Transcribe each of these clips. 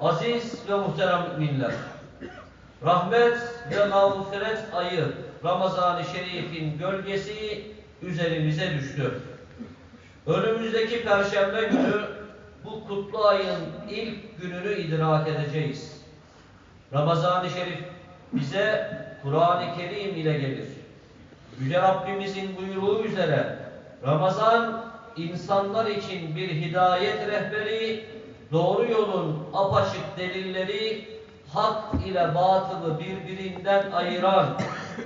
Aziz ve muhterem müminler, rahmet ve mağfiret ayı Ramazan-ı Şerif'in gölgesi üzerimize düştü. Önümüzdeki Perşembe günü bu kutlu ayın ilk gününü idrak edeceğiz. Ramazan-ı Şerif bize Kur'an-ı Kerim ile gelir. Yüce Rabbimizin buyruğu üzere Ramazan insanlar için bir hidayet rehberi, doğru yolun apaçık delilleri, hak ile batılı birbirinden ayıran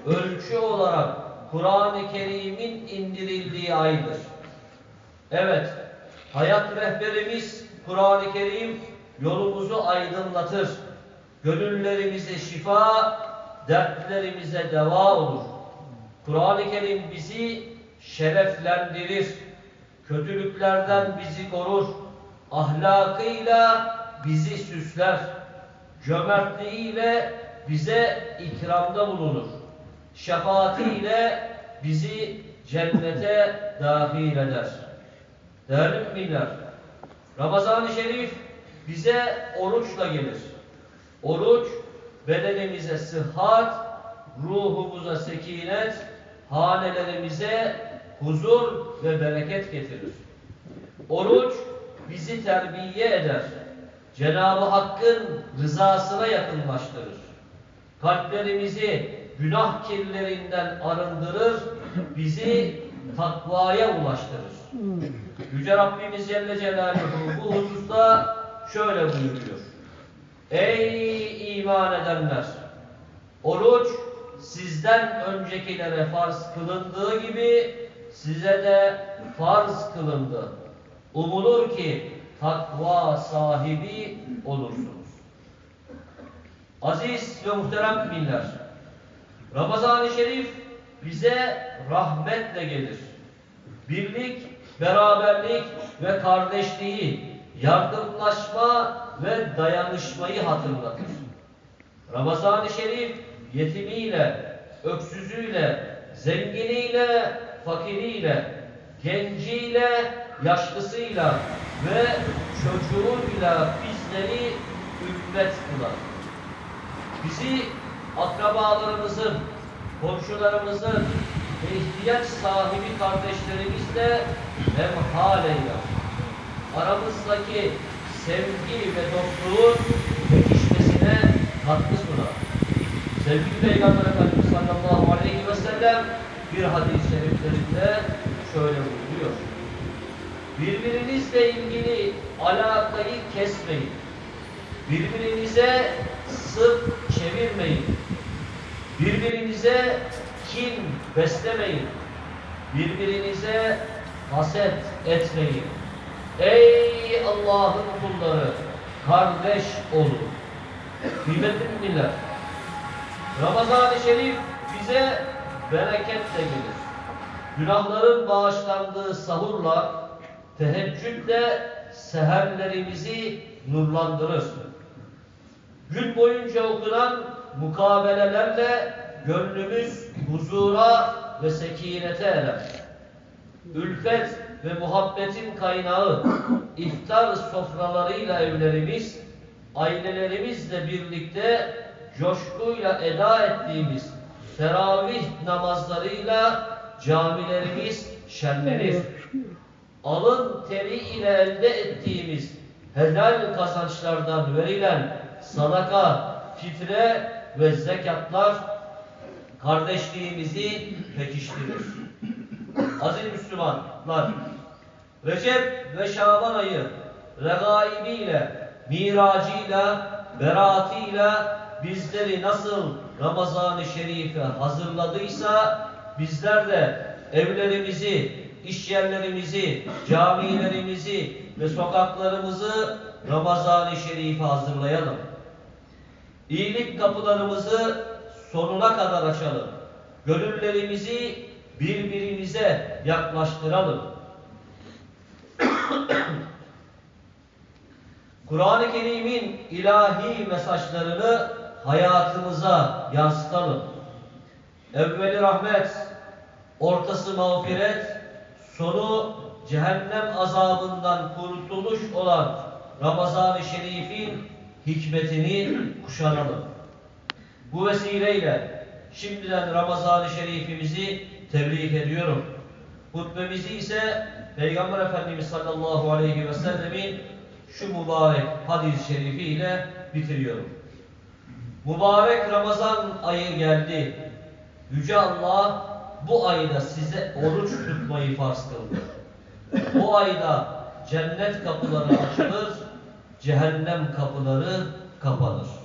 ölçü olarak Kur'an-ı Kerim'in indirildiği aydır. Evet, hayat rehberimiz Kur'an-ı Kerim yolumuzu aydınlatır. Gönüllerimize şifa, dertlerimize deva olur. Kur'an-ı Kerim bizi şereflendirir. Kötülüklerden bizi korur. Ahlakıyla bizi süsler. Cömertliğiyle bize ikramda bulunur. Şefaatiyle bizi cennete dahil eder. Değerli müminler, Ramazan-ı Şerif bize oruçla gelir. Oruç bedenimize sıhhat, ruhumuza sekinet, hanelerimize huzur ve bereket getirir. Oruç bizi terbiye eder. Cenab-ı Hakk'ın rızasına yakınlaştırır. Kalplerimizi günah kirlerinden arındırır, bizi takvaya ulaştırır. Yüce Rabbimiz Celle Celaluhu bu hususta şöyle buyuruyor. Ey iman edenler! Oruç sizden öncekilere farz kılındığı gibi size de farz kılındı. Umulur ki takva sahibi olursunuz. Aziz ve muhterem müminler, Ramazan-ı Şerif bize rahmetle gelir. Birlik, beraberlik ve kardeşliği, yardımlaşma ve dayanışmayı hatırlatır. Ramazan-ı Şerif yetimiyle, öksüzüyle, zenginiyle, fakiriyle, genciyle, yaşlısıyla ve çocuğuyla bizleri ümmet kılar. Bizi akrabalarımızın, komşularımızın ve ihtiyaç sahibi kardeşlerimizle hemhal eyler. Aramızdaki sevgi ve dostluğun pekişmesine katkı sunar. Sevgili Peygamber Efendimiz sallallahu aleyhi ve sellem bir hadis-i şeriflerinde şöyle buyuruyor. Birbirinizle ilgili alakayı kesmeyin. Birbirinize sırt çevirmeyin. Birbirinize kin beslemeyin. Birbirinize haset etmeyin. Ey Allah'ın kulları, kardeş olun. Kıymetli müminler, Ramazan-ı Şerif bize bereketle gelir. Günahların bağışlandığı sahurla, teheccüdle seherlerimizi nurlandırır. Gün boyunca okunan mukabelelerle gönlümüz huzura ve sekinete erer. Ülfet ve muhabbetin kaynağı iftar sofralarıyla evlerimiz, ailelerimizle birlikte coşkuyla eda ettiğimiz teravih namazlarıyla camilerimiz şenlenir. Alın teri ile elde ettiğimiz helal kazançlardan verilen sadaka, fitre ve zekatlar kardeşliğimizi pekiştirir. Aziz Müslümanlar, Recep ve Şaban ayı regaibiyle, miracıyla, beraatıyla bizleri nasıl Ramazan-ı Şerif'e hazırladıysa bizler de evlerimizi, iş yerlerimizi, camilerimizi ve sokaklarımızı Ramazan-ı Şerif'e hazırlayalım. İyilik kapılarımızı sonuna kadar açalım. Gönüllerimizi birbirimize yaklaştıralım. Kur'an-ı Kerim'in ilahi mesajlarını hayatımıza yansıtalım. Evveli rahmet, ortası mağfiret, sonu cehennem azabından kurtuluş olan Ramazan-ı Şerif'in hikmetini kuşanalım. Bu vesileyle şimdiden Ramazan-ı Şerifimizi tebrik ediyorum. Hutbemizi ise Peygamber Efendimiz sallallahu aleyhi ve sellemin şu mübarek hadis-i şerifi ile bitiriyorum. Mübarek Ramazan ayı geldi. Yüce Allah bu ayda size oruç tutmayı farz kıldı. Bu ayda cennet kapıları açılır, cehennem kapıları kapanır.